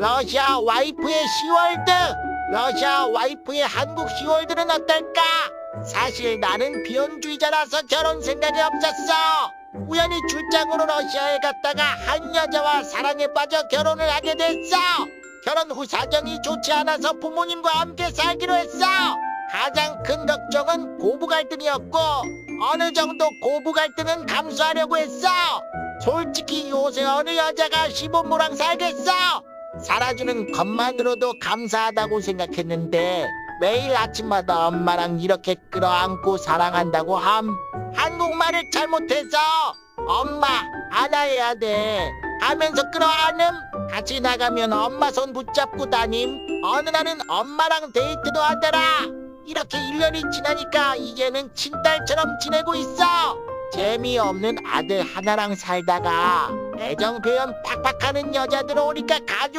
러시아 와이프의 시월드, 러시아 와이프의 한국 시월드는 어떨까? 사실 나는 비혼주의자라서 결혼 생각이 없었어. 우연히 출장으로 러시아에 갔다가 한 여자와 사랑에 빠져 결혼을 하게 됐어. 결혼 후 사정이 좋지 않아서 부모님과 함께 살기로 했어. 가장 큰 걱정은 고부 갈등이었고 어느 정도 고부 갈등은 감수하려고 했어. 솔직히 요새 어느 여자가 시부모랑 살겠어? 살아주는 것만으로도 감사하다고 생각했는데 매일 아침마다 엄마랑 이렇게 끌어안고 사랑한다고 함. 한국말을 잘못해서 엄마 안아야 돼. 하면서 끌어안음. 같이 나가면 엄마 손 붙잡고 다님. 어느 날은 엄마랑 데이트도 하더라. 이렇게 1년이 지나니까 이제는 친딸처럼 지내고 있어 재미없는 아들 하나랑 살다가 애정 표현 팍팍하는 여자들 오니까 가족이